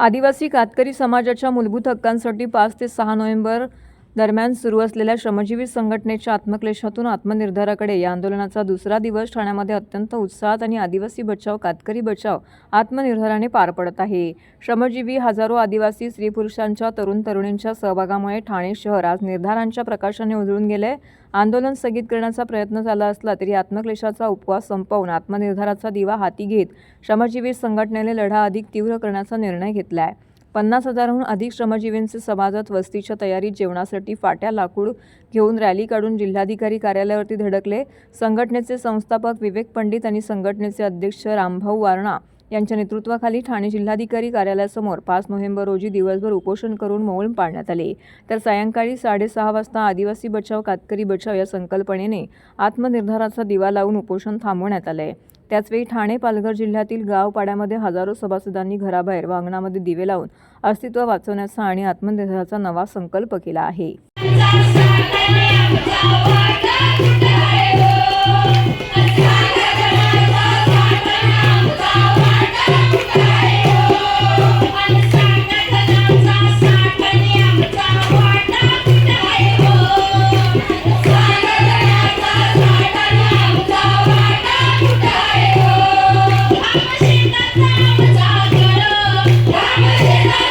आदिवासी कातकरी समाजाच्या मूलभूत हक्कांसाठी पाच ते सहा नोव्हेंबर दरम्यान सुरू असलेल्या श्रमजीवी संघटनेच्या आत्मक्लेशातून आत्मनिर्धाराकडे या आंदोलनाचा दुसरा दिवस ठाण्यामध्ये अत्यंत उत्साहात आणि आदिवासी बचाव कातकरी बचाव आत्मनिर्धाराने पार पडत आहे. श्रमजीवी हजारो आदिवासी स्त्री पुरुषांच्या तरुण तरुणींच्या सहभागामुळे ठाणे शहर आज निर्धारांच्या प्रकाशाने उजळून गेले आंदोलन स्थगित करण्याचा प्रयत्न झाला असला तरी आत्मक्लेशाचा उपवास संपवून आत्मनिर्धाराचा दिवा हाती घेत श्रमजीवी संघटनेने लढा अधिक तीव्र करण्याचा निर्णय घेतला आहे पन्नास हजारहून अधिक श्रमजीवींचे समाजात वस्तीच्या तयारीत जेवणासाठी फाट्या लाकूड घेऊन रॅली काढून जिल्हाधिकारी कार्यालयावरती धडकले. संघटनेचे संस्थापक विवेक पंडित आणि संघटनेचे अध्यक्ष रामभाऊ वारणा यांच्या नेतृत्वाखाली ठाणे जिल्हाधिकारी कार्यालयासमोर पाच नोव्हेंबर रोजी दिवसभर उपोषण करून मौन पाळण्यात आले. तर सायंकाळी साडेसहा वाजता आदिवासी बचाव कातकरी बचाव या संकल्पनेने आत्मनिर्धाराचा दिवा लावून उपोषण थांबवण्यात आलं आहे त्याचवेळी ठाणे पालघर जिल्ह्यातील गावपाड्यामध्ये हजारो सभासदांनी घराबाहेर व अंगणामध्ये दिवे लावून अस्तित्व वाचवण्याचा आणि आत्मनिर्भराचा नवा संकल्प केला आहे.